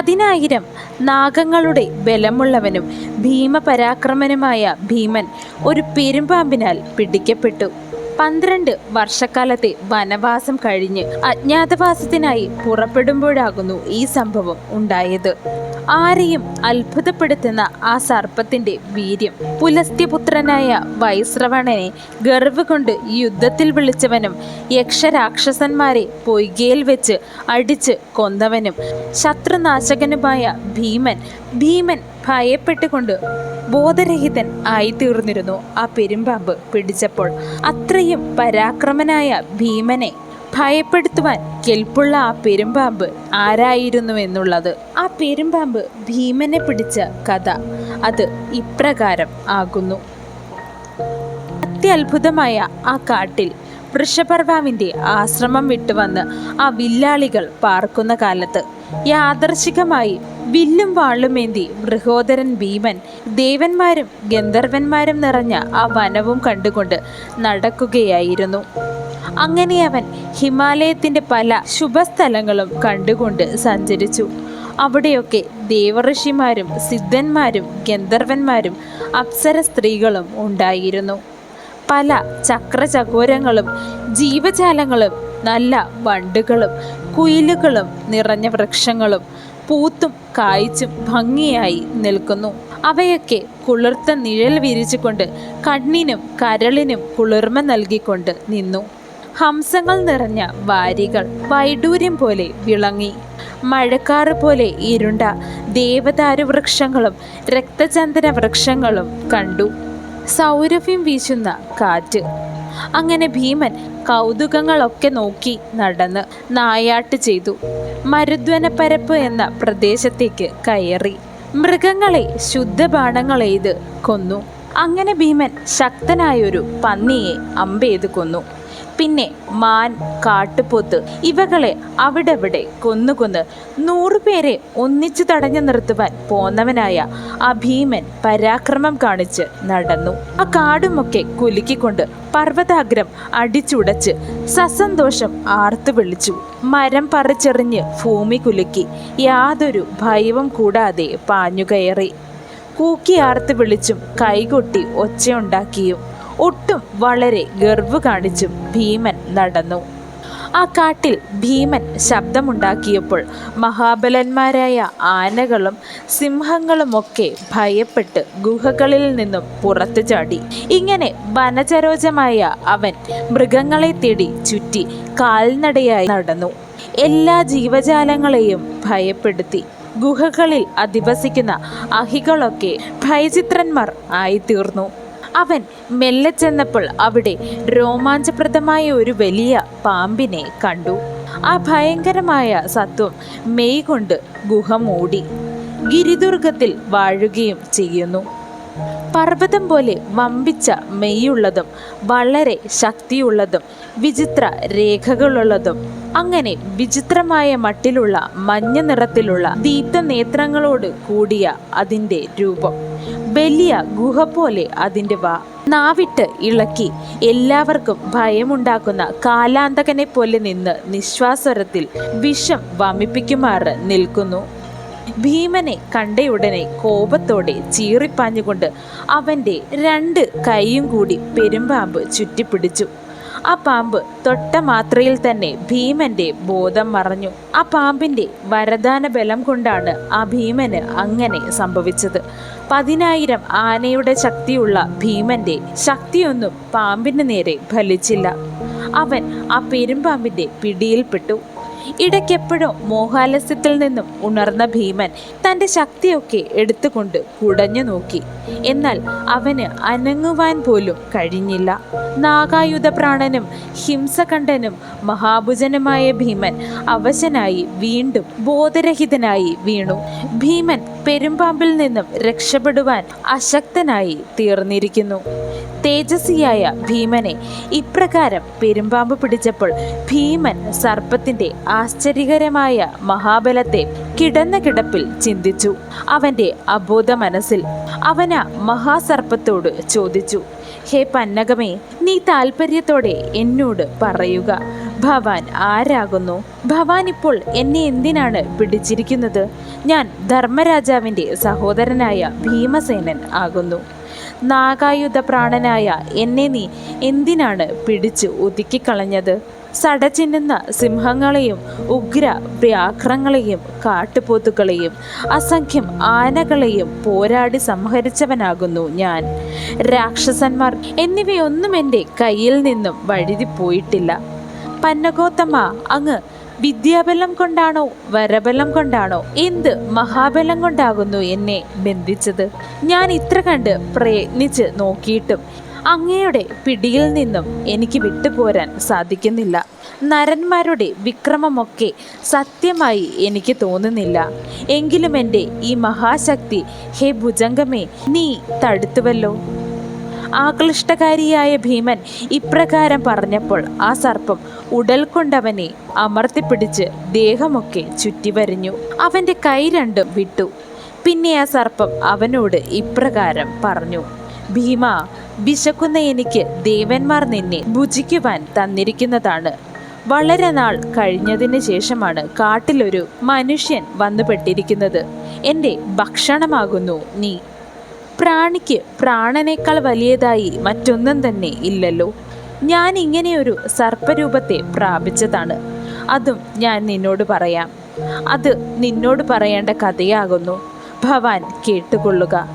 പതിനായിരം നാഗങ്ങളുടെ ബലമുള്ളവനും ഭീമപരാക്രമനുമായ ഭീമൻ ഒരു പെരുമ്പാമ്പിനാൽ പിടിക്കപ്പെട്ടു. പന്ത്രണ്ട് വർഷക്കാലത്തെ വനവാസം കഴിഞ്ഞ് അജ്ഞാതവാസത്തിനായി പുറപ്പെടുമ്പോഴാകുന്നു ഈ സംഭവം ഉണ്ടായത്. ആരെയും അത്ഭുതപ്പെടുത്തുന്ന ആ സർപ്പത്തിന്റെ വീര്യം. പുലസ്ത്യപുത്രനായ വൈശ്രവണനെ ഗർവ് കൊണ്ട് യുദ്ധത്തിൽ വിളിച്ചവനും യക്ഷരാക്ഷസന്മാരെ പൊയ്കയിൽ വെച്ച് അടിച്ച് കൊന്നവനും. ശത്രുനാശകനുമായ ഭീമൻ. ഭീമൻ ഭയപ്പെട്ടുകൊണ്ട് ബോധരഹിതൻ ആയിത്തീർന്നിരുന്നു. ആ പെരുമ്പാമ്പ് പിടിച്ചപ്പോൾ അത്രയും പരാക്രമനായ ഭീമനെ ഭയപ്പെടുത്തുവാൻ കെൽപ്പുള്ള ആ പെരുമ്പാമ്പ് ആരായിരുന്നു എന്നുള്ളത്. ആ പെരുമ്പാമ്പ് ഭീമനെ പിടിച്ച കഥ അത് ഇപ്രകാരം ആകുന്നു. അത്യത്ഭുതമായ ആ കാട്ടിൽ വൃഷപർവാവിന്റെ ആശ്രമം വിട്ടുവന്ന് ആ വില്ലാളികൾ പാർക്കുന്ന കാലത്ത് യാദർശികമായി വില്ലും വാളുമേന്തി ബൃഹോദരൻ ഭീമൻ ദേവന്മാരും ഗന്ധർവന്മാരും നിറഞ്ഞ ആ വനവും കണ്ടുകൊണ്ട് നടക്കുകയായിരുന്നു. അങ്ങനെ അവൻ ഹിമാലയത്തിന്റെ പല ശുഭസ്ഥലങ്ങളും കണ്ടുകൊണ്ട് സഞ്ചരിച്ചു. അവിടെയൊക്കെ ദേവഋഷിമാരും സിദ്ധന്മാരും ഗന്ധർവന്മാരും അപ്സര സ്ത്രീകളും ഉണ്ടായിരുന്നു. പല ചക്രചകോരങ്ങളും ജീവജാലങ്ങളും നല്ല വണ്ടുകളും കുയിലുകളും നിറഞ്ഞ വൃക്ഷങ്ങളും പൂത്തും കായ്ച്ചും ഭംഗിയായി നിൽക്കുന്നു. അവയൊക്കെ കുളിർത്ത നിഴൽ വിരിച്ചുകൊണ്ട് കണ്ണിനും കരളിനും കുളിർമ നൽകിക്കൊണ്ട് നിന്നു. ഹംസങ്ങൾ നിറഞ്ഞ വാരികൾ വൈഡൂര്യം പോലെ വിളങ്ങി. മഴക്കാറ് പോലെ ഇരുണ്ട ദേവദാരു വൃക്ഷങ്ങളും രക്തചന്ദന വൃക്ഷങ്ങളും കണ്ടു. സൗരഭ്യം വീശുന്ന കാറ്റ്. അങ്ങനെ ഭീമൻ കൗതുകങ്ങളൊക്കെ നോക്കി നടന്ന് നായാട്ട് ചെയ്തു. മരുദ്വനപ്പരപ്പ് എന്ന പ്രദേശത്തേക്ക് കയറി. മൃഗങ്ങളെ ശുദ്ധബാണങ്ങളെയ്ത് കൊന്നു. അങ്ങനെ ഭീമൻ ശക്തനായൊരു പന്നിയെ അമ്പെയ്ത് കൊന്നു. പിന്നെ മാൻ കാട്ടുപോത്ത്. ഇവകളെ അവിടെവിടെ കൊന്നുകൊന്ന്. നൂറുപേരെ ഒന്നിച്ചു തടഞ്ഞു നിർത്തുവാൻ പോന്നവനായ ആ ഭീമൻ പരാക്രമം കാണിച്ച് നടന്നു. ആ കാടുമൊക്കെ കുലുക്കിക്കൊണ്ട് പർവതാഗ്രം അടിച്ചുടച്ച് സസന്തോഷം ആർത്തു വിളിച്ചു. മരം പറിച്ചെറിഞ്ഞ് ഭൂമി കുലുക്കി. യാതൊരു ഭയവും കൂടാതെ പാഞ്ഞുകയറി. കൂക്കിയാർത്ത് വിളിച്ചും കൈകൊട്ടി ഒച്ചയുണ്ടാക്കിയും ഒട്ടും വളരെ ഗർവ് കാണിച്ചും ഭീമൻ നടന്നു. ആ കാട്ടിൽ ഭീമൻ ശബ്ദമുണ്ടാക്കിയപ്പോൾ മഹാബലന്മാരായ ആനകളും സിംഹങ്ങളുമൊക്കെ ഭയപ്പെട്ട് ഗുഹകളിൽ നിന്നും പുറത്തു ചാടി. ഇങ്ങനെ വനചരോചമായ അവൻ മൃഗങ്ങളെ തേടി ചുറ്റി കാൽനടയായി നടന്നു. എല്ലാ ജീവജാലങ്ങളെയും ഭയപ്പെടുത്തി ഗുഹകളിൽ അധിവസിക്കുന്ന അഹികളൊക്കെ ഭയചിത്രന്മാർ ആയിത്തീർന്നു. അവൻ മെല്ലെ ചെന്നപ്പോൾ അവിടെ രോമാഞ്ചപ്രദമായ ഒരു വലിയ പാമ്പിനെ കണ്ടു. ആ ഭയങ്കരമായ സത്വം മെയ് കൊണ്ട് ഗുഹ മൂടി. ഗിരിദുർഗത്തിൽ വാഴുകയും ചെയ്യുന്നു. പർവതം പോലെ വമ്പിച്ച മെയ്യുള്ളതും വളരെ ശക്തിയുള്ളതും വിചിത്ര രേഖകളുള്ളതും അങ്ങനെ വിചിത്രമായ മട്ടിലുള്ള മഞ്ഞ നിറത്തിലുള്ള ദീപ്ത നേത്രങ്ങളോട് കൂടിയ അതിന്റെ രൂപം. വലിയ ഗുഹ പോലെ അതിന്റെ വാ. നാവിട്ട് ഇളക്കി എല്ലാവർക്കും ഭയമുണ്ടാക്കുന്ന കാലാന്തകനെ പോലെ നിന്ന് നിശ്വാസരത്തിൽ വിഷം വമിപ്പിക്കുമാറ് നിൽക്കുന്നു. ഭീമനെ കണ്ടയുടനെ കോപത്തോടെ ചീറിപ്പാഞ്ഞുകൊണ്ട് അവന്റെ രണ്ട് കൈയും കൂടി പെരുമ്പാമ്പ് ചുറ്റിപ്പിടിച്ചു. ആ പാമ്പ് തൊട്ട മാത്രയിൽ തന്നെ ഭീമന്റെ ബോധം മറഞ്ഞു. ആ പാമ്പിന്റെ വരദാന ബലം കൊണ്ടാണ് ആ ഭീമന് അങ്ങനെ സംഭവിച്ചത്. പതിനായിരം ആനയുടെ ശക്തിയുള്ള ഭീമന്റെ ശക്തിയൊന്നും പാമ്പിന് നേരെ ഫലിച്ചില്ല. അവൻ ആ പെരുമ്പാമ്പിന്റെ പിടിയിൽപ്പെട്ടു ഇടയ്ക്കെപ്പോഴോ മോഹാലസ്യത്തിൽ നിന്നും ഉണർന്ന ഭീമൻ തന്റെ ശക്തിയൊക്കെ എടുത്തുകൊണ്ട് കുടഞ്ഞു നോക്കി. എന്നാൽ അവന് അനങ്ങുവാൻ പോലും കഴിഞ്ഞില്ല. നാഗായുധ പ്രാണനും ഹിംസകണ്ഠനും മഹാഭുജനുമായ ഭീമൻ അവശനായി വീണ്ടും ബോധരഹിതനായി വീണു. ഭീമൻ പെരുമ്പാമ്പിൽ നിന്നും രക്ഷപ്പെടുവാൻ അശക്തനായി തീർന്നിരിക്കുന്നു. തേജസ്വിയായ ഭീമനെ ഇപ്രകാരം പെരുമ്പാമ്പ് പിടിച്ചപ്പോൾ ഭീമൻ സർപ്പത്തിന്റെ ആശ്ചര്യകരമായ മഹാബലത്തെ കിടന്ന കിടപ്പിൽ ചിന്തിച്ചു. അവന്റെ അബോധ മനസ്സിൽ അവന മഹാസർപ്പത്തോട് ചോദിച്ചു ഹേ പന്നകമേ നീ താല്പര്യത്തോടെ എന്നോട് പറയുക. ഭവാൻ ആരാകുന്നു? ഭവാൻ ഇപ്പോൾ എന്നെ എന്തിനാണ് പിടിച്ചിരിക്കുന്നത്? ഞാൻ ധർമ്മരാജാവിന്റെ സഹോദരനായ ഭീമസേനൻ ആകുന്നു. നാഗായുധ പ്രാണനായ എന്നെ നീ എന്തിനാണ് പിടിച്ച് ഒതുക്കിക്കളഞ്ഞത്? സടചിന്നുന്ന സിംഹങ്ങളെയും ഉഗ്ര വ്യാഘ്രങ്ങളെയും കാട്ടുപോത്തുകളെയും അസംഖ്യം ആനകളെയും പോരാടി സംഹരിച്ചവനാകുന്നു ഞാൻ. രാക്ഷസന്മാർ എന്നിവയൊന്നും എന്റെ കയ്യിൽ നിന്നും വഴുതി പന്നഗോത്തമ്മ അങ്ങ് വിദ്യാബലം കൊണ്ടാണോ വരബലം കൊണ്ടാണോ എന്ത് മഹാബലം കൊണ്ടാകുന്നു എന്നെ ബന്ധിച്ചത്? ഞാൻ ഇത്ര കണ്ട് പ്രയത്നിച്ച് നോക്കിയിട്ടും അങ്ങയുടെ പിടിയിൽ നിന്നും എനിക്ക് വിട്ടുപോരാൻ സാധിക്കുന്നില്ല. നരന്മാരുടെ വിക്രമമൊക്കെ സത്യമായി എനിക്ക് തോന്നുന്നില്ല. എങ്കിലും എന്റെ ഈ മഹാശക്തി ഹേ ഭുജംഗമേ നീ തടുത്തുവല്ലോ. ആക്ലിഷ്ടകാരിയായ ഭീമൻ ഇപ്രകാരം പറഞ്ഞപ്പോൾ ആ സർപ്പം ഉടൽ കൊണ്ടവനെ അമർത്തിപ്പിടിച്ച് ദേഹമൊക്കെ ചുറ്റിവരിഞ്ഞു. അവന്റെ കൈ രണ്ടും വിട്ടു. പിന്നെ ആ സർപ്പം അവനോട് ഇപ്രകാരം പറഞ്ഞു ഭീമ വിശക്കുന്ന എനിക്ക് ദേവന്മാർ നിന്നെ ഭുജിക്കുവാൻ തന്നിരിക്കുന്നതാണ്. വളരെ നാൾ കഴിഞ്ഞതിന് ശേഷമാണ് കാട്ടിലൊരു മനുഷ്യൻ വന്നുപെട്ടിരിക്കുന്നത്. എന്റെ ഭക്ഷണമാകുന്നു നീ. പ്രാണിക്ക് പ്രാണനേക്കാൾ വലിയതായി മറ്റൊന്നും തന്നെ ഇല്ലല്ലോ. ഞാൻ ഇങ്ങനെയൊരു സർപ്പരൂപത്തെ പ്രാപിച്ചതാണ്. അതും ഞാൻ നിന്നോട് പറയാം. അത് നിന്നോട് പറയേണ്ട കഥയാകുന്നു. ഭവാൻ കേട്ടുകൊള്ളുക.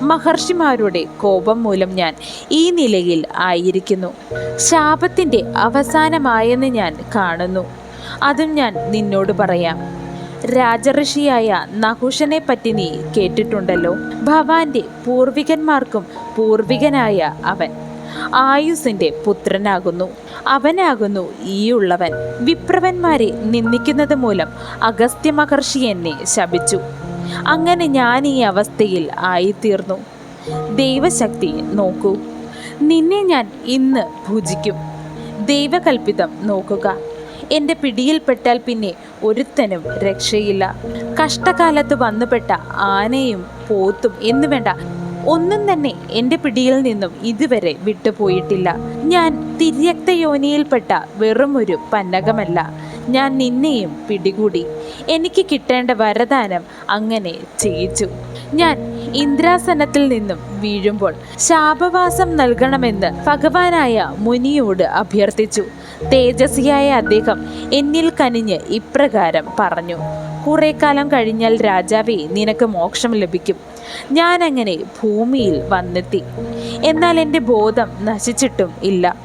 മഹർഷിമാരുടെ കോപം മൂലം ഞാൻ ഈ നിലയിൽ ആയിരിക്കുന്നു. ശാപത്തിന്റെ അവസാനമായെന്ന് ഞാൻ കാണുന്നു. അതും ഞാൻ നിന്നോട് പറയാം. രാജഋഷിയായ നഹുഷനെ പറ്റി നീ കേട്ടിട്ടുണ്ടല്ലോ. ഭവാന്റെ പൂർവികന്മാർക്കും പൂർവികനായ അവൻ ആയുസിന്റെ പുത്രനാകുന്നു. അവനാകുന്നു ഈ ഉള്ളവൻ വിപ്രവന്മാരെ നിന്ദിക്കുന്നത് മൂലം അഗസ്ത്യ മഹർഷി എന്നെ ശപിച്ചു. അങ്ങനെ ഞാൻ ഈ അവസ്ഥയിൽ ആയിത്തീർന്നു. ദൈവശക്തി നോക്കൂ. നിന്നെ ഞാൻ ഇന്ന് പൂജിക്കും. ദൈവകൽപ്പിതം നോക്കുക. എന്റെ പിടിയിൽപ്പെട്ടാൽ പിന്നെ ഒരുത്തനും രക്ഷയില്ല. കഷ്ടകാലത്ത് വന്നുപെട്ട ആനയും പോത്തും എന്നു വേണ്ട ഒന്നും തന്നെ എന്റെ പിടിയിൽ നിന്നും ഇതുവരെ വിട്ടുപോയിട്ടില്ല. ഞാൻ തിര്യക്ത യോനിയിൽപ്പെട്ട വെറും ഒരു പന്നകമല്ല. ഞാൻ നിന്നെയും പിടികൂടി. എനിക്ക് കിട്ടേണ്ട വരദാനം അങ്ങനെ ചെയ്യിച്ചു. ഞാൻ ഇന്ദ്രാസനത്തിൽ നിന്നും വീഴുമ്പോൾ ശാപവാസം നൽകണമെന്ന് ഭഗവാനായ മുനിയോട് അഭ്യർത്ഥിച്ചു. തേജസ്വിയായ അദ്ദേഹം എന്നിൽ കനിഞ്ഞ് ഇപ്രകാരം പറഞ്ഞു കുറെ കാലം കഴിഞ്ഞാൽ രാജാവേ നിനക്ക് മോക്ഷം ലഭിക്കും. ഞാൻ അങ്ങനെ ഭൂമിയിൽ വന്നെത്തി. എന്നാൽ എന്റെ ബോധം നശിച്ചിട്ടും ഇല്ല.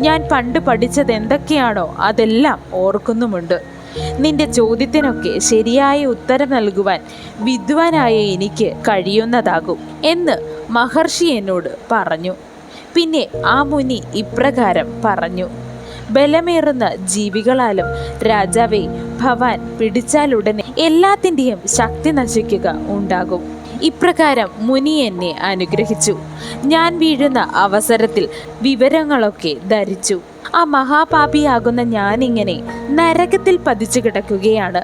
ഞാൻ പണ്ട് പഠിച്ചത് എന്തൊക്കെയാണോ അതെല്ലാം ഓർക്കുന്നുമുണ്ട്. നിന്റെ ചോദ്യത്തിനൊക്കെ ശരിയായ ഉത്തരം നൽകുവാൻ വിദ്വാനായ എനിക്ക് കഴിയുന്നതാകും എന്ന് മഹർഷി എന്നോട് പറഞ്ഞു. പിന്നെ ആ മുനി ഇപ്രകാരം പറഞ്ഞു. ബലമേറുന്ന ജീവികളാലും രാജാവെ ഭവാൻ പിടിച്ചാലുടനെ എല്ലാത്തിന്റെയും ശക്തി നശിക്കുക ഉണ്ടാകും. ഇപ്രകാരം മുനി എന്നെ അനുഗ്രഹിച്ചു. ഞാൻ വീഴുന്ന അവസരത്തിൽ വിവരങ്ങളൊക്കെ ധരിച്ചു. ആ മഹാപാപിയാകുന്ന ഞാനിങ്ങനെ നരകത്തിൽ പതിച്ചു കിടക്കുകയാണ്.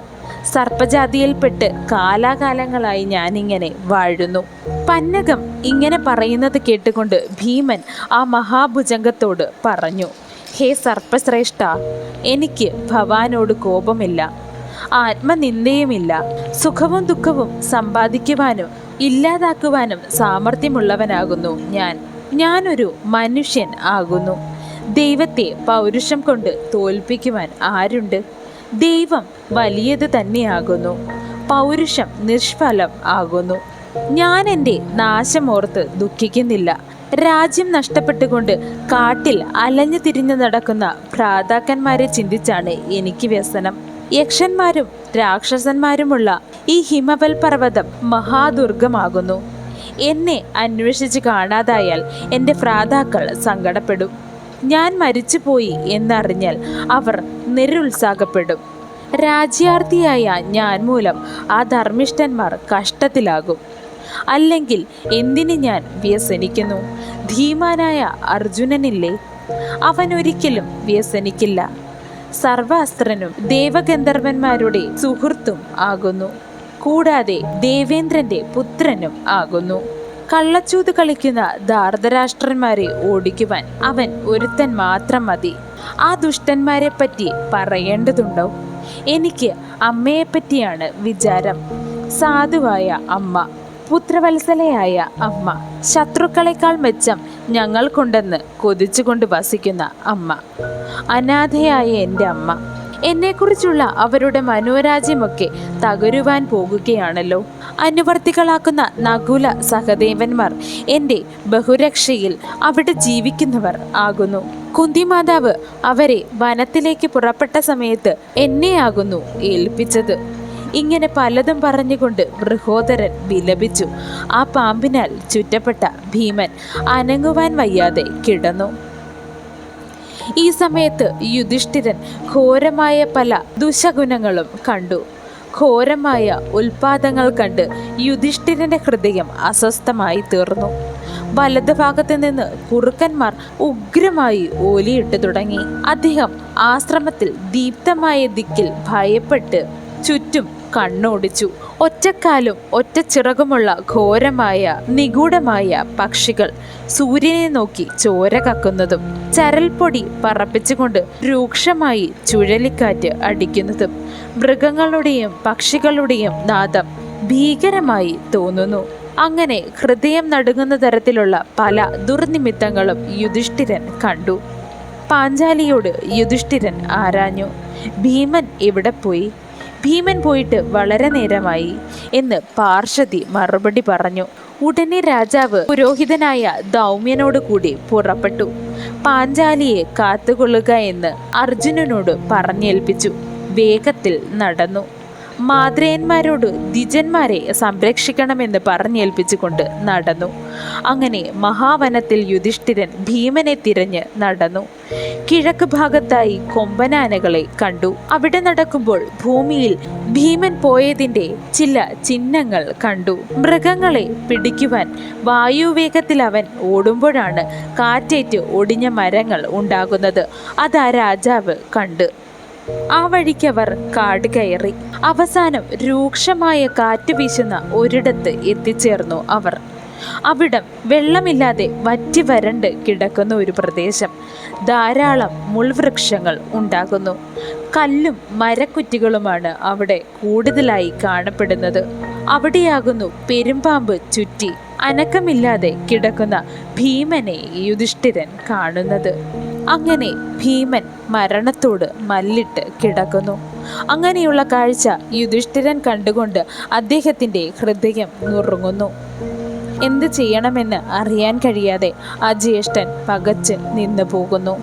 സർപ്പജാതിയിൽപ്പെട്ട് കാലാകാലങ്ങളായി ഞാനിങ്ങനെ വാഴുന്നു. പന്നകം ഇങ്ങനെ പറയുന്നത് കേട്ടുകൊണ്ട് ഭീമൻ ആ മഹാഭുജംഗത്തോട് പറഞ്ഞു ഹേ സർപ്പശ്രേഷ്ഠ എനിക്ക് ഭവാനോട് കോപമില്ല ആത്മനിന്ദയുമില്ല സുഖവും ദുഃഖവും സമ്പാദിക്കുവാനും ഇല്ലാതാക്കുവാനും സാമർഥ്യമുള്ളവനാകുന്നു ഞാൻ. ഞാനൊരു മനുഷ്യൻ ആകുന്നു. ദൈവത്തെ പൗരുഷം കൊണ്ട് തോൽപ്പിക്കുവാൻ ആരുണ്ട്? ദൈവം വലിയത് തന്നെയാകുന്നു. പൗരുഷം നിഷ്ഫലം ആകുന്നു. ഞാൻ എന്റെ നാശമോർത്ത് ദുഃഖിക്കുന്നില്ല. രാജ്യം നഷ്ടപ്പെട്ടുകൊണ്ട് കാട്ടിൽ അലഞ്ഞു തിരിഞ്ഞു നടക്കുന്ന ഭ്രാതാക്കന്മാരെ ചിന്തിച്ചാണ് എനിക്ക് വ്യസനം. യക്ഷന്മാരും രാക്ഷസന്മാരുമുള്ള ഈ ഹിമവൽ പർവതം മഹാദുർഗമാകുന്നു. എന്നെ അന്വേഷിച്ച് കാണാതായാൽ എന്റെ ഭ്രാതാക്കൾ സങ്കടപ്പെടും. ഞാൻ മരിച്ചുപോയി എന്നറിഞ്ഞാൽ അവർ നിരുത്സാഹപ്പെടും. രാജ്യാർത്ഥിയായ ഞാൻ മൂലം ആ ധർമ്മിഷ്ഠന്മാർ കഷ്ടത്തിലാകും. അല്ലെങ്കിൽ എന്തിന് ഞാൻ വ്യസനിക്കുന്നു? ധീമാനായ അർജുനനില്ലേ? അവൻ ഒരിക്കലും വ്യസനിക്കില്ല. സർവാസ്ത്രനും ദേവഗന്ധർവന്മാരുടെ സുഹൃത്തും ആകുന്നു. കൂടാതെ ദേവേന്ദ്രന്റെ പുത്രനും ആകുന്നു. കള്ളച്ചൂത് കളിക്കുന്ന ധാർതരാഷ്ട്രന്മാരെ ഓടിക്കുവാൻ അവൻ ഒരുത്തൻ മാത്രം മതി. ആ ദുഷ്ടന്മാരെ പറ്റി പറയേണ്ടതുണ്ടോ? എനിക്ക് അമ്മയെപ്പറ്റിയാണ് വിചാരം. സാധുവായ അമ്മ പുത്രവത്സലയായ അമ്മ ശത്രുക്കളെക്കാൾ മെച്ചം ഞങ്ങൾക്കുണ്ടെന്ന് കൊതിച്ചുകൊണ്ട് വസിക്കുന്ന അമ്മ അനാഥയായ എന്റെ അമ്മ. എന്നെക്കുറിച്ചുള്ള അവരുടെ മനോരാജ്യമൊക്കെ തകരുവാൻ പോകുകയാണല്ലോ. അനുവർത്തികളാക്കുന്ന നകുല സഹദേവന്മാർ എന്റെ ബഹുരക്ഷയിൽ അവിടെ ജീവിക്കുന്നവർ ആകുന്നു. കുന്തിമാതാവ് അവരെ വനത്തിലേക്ക് പുറപ്പെട്ട സമയത്ത് എന്നെയാകുന്നു ഏൽപ്പിച്ചത്. ഇങ്ങനെ പലതും പറഞ്ഞുകൊണ്ട് ബൃഹോദരൻ വിലപിച്ചു. ആ പാമ്പിനാൽ ചുറ്റപ്പെട്ട ഭീമൻ അനങ്ങുവാൻ വയ്യാതെ കിടന്നു. ഈ സമയത്ത് യുധിഷ്ഠിരൻ ഘോരമായ പല ദുശഗുണങ്ങളും കണ്ടു. ഘോരമായ ഉൽപാദങ്ങൾ കണ്ട് യുധിഷ്ഠിരന്റെ ഹൃദയം അസ്വസ്ഥമായി തീർന്നു. വലതുഭാഗത്ത് നിന്ന് കുറുക്കന്മാർ ഉഗ്രമായി ഓലിയിട്ട് തുടങ്ങി. അദ്ദേഹം ആശ്രമത്തിൽ ദീപ്തമായ ദിക്കിൽ ഭയപ്പെട്ട് ചുറ്റും കണ്ണോടിച്ചു. ഒറ്റക്കാലും ഒറ്റ ചിറകുമുള്ള ഘോരമായ നിഗൂഢമായ പക്ഷികൾ സൂര്യനെ നോക്കി ചോര കക്കുന്നതും ചരൽപ്പൊടി പറപ്പിച്ചുകൊണ്ട് രൂക്ഷമായി ചുഴലിക്കാറ്റ് അടിക്കുന്നതും മൃഗങ്ങളുടെയും പക്ഷികളുടെയും നാദം ഭീകരമായി തോന്നുന്നു. അങ്ങനെ ഹൃദയം നടുങ്ങുന്ന തരത്തിലുള്ള പല ദുർനിമിത്തങ്ങളും യുധിഷ്ഠിരൻ കണ്ടു. പാഞ്ചാലിയോട് യുധിഷ്ഠിരൻ ആരാഞ്ഞു ഭീമൻ എവിടെ പോയി? ഭീമൻ പോയിട്ട് വളരെ നേരമായി എന്ന് പാർശ്വതി മറുപടി പറഞ്ഞു. ഉടനെ രാജാവ് പുരോഹിതനായ ദൗമ്യനോട് കൂടി പുറപ്പെട്ടു. പാഞ്ചാലിയെ കാത്തുകൊള്ളുക എന്ന് അർജുനനോട് പറഞ്ഞേൽപ്പിച്ചു. വേഗത്തിൽ നടന്നു. മാതൃയന്മാരോട് ദ്വിജന്മാരെ സംരക്ഷിക്കണമെന്ന് പറഞ്ഞേൽപ്പിച്ചുകൊണ്ട് നടന്നു. അങ്ങനെ മഹാവനത്തിൽ യുധിഷ്ഠിരൻ ഭീമനെ തിരഞ്ഞ് നടന്നു. കിഴക്ക് ഭാഗത്തായി കൊമ്പനാനകളെ കണ്ടു. അവിടെ നടക്കുമ്പോൾ ഭൂമിയിൽ ഭീമൻ പോയതിന്റെ ചില ചിഹ്നങ്ങൾ കണ്ടു. മൃഗങ്ങളെ പിടിക്കുവാൻ വായുവേഗത്തിൽ അവൻ ഓടുമ്പോഴാണ് കാറ്റേറ്റ് ഒടിഞ്ഞ മരങ്ങൾ ഉണ്ടാകുന്നത്. അതാ രാജാവ് കണ്ട്. ആ വഴിക്ക് അവർ കാട് കയറി. അവസാനം രൂക്ഷമായ കാറ്റ് വീശുന്ന ഒരിടത്ത് എത്തിച്ചേർന്നു അവർ. അവിടം വെള്ളമില്ലാതെ വറ്റി വരണ്ട് കിടക്കുന്ന ഒരു പ്രദേശം. ധാരാളം മുൾവൃക്ഷങ്ങൾ ഉണ്ടാകുന്നു. കല്ലും മരക്കുറ്റികളുമാണ് അവിടെ കൂടുതലായി കാണപ്പെടുന്നത്. അവിടെയാകുന്നു പെരുമ്പാമ്പ് ചുറ്റി അനക്കമില്ലാതെ കിടക്കുന്ന ഭീമനെ യുധിഷ്ഠിരൻ കാണുന്നത്. അങ്ങനെ ഭീമൻ മരണത്തോട് മല്ലിട്ട് കിടക്കുന്നു. അങ്ങനെയുള്ള കാഴ്ച യുധിഷ്ഠിരൻ കണ്ടുകൊണ്ട് അദ്ദേഹത്തിന്റെ ഹൃദയം നുറുങ്ങുന്നു. എന്ത് ചെയ്യണമെന്ന് അറിയാൻ കഴിയാതെ ആ ജ്യേഷ്ഠൻ പകച്ച് നിന്നു പോകുന്നു.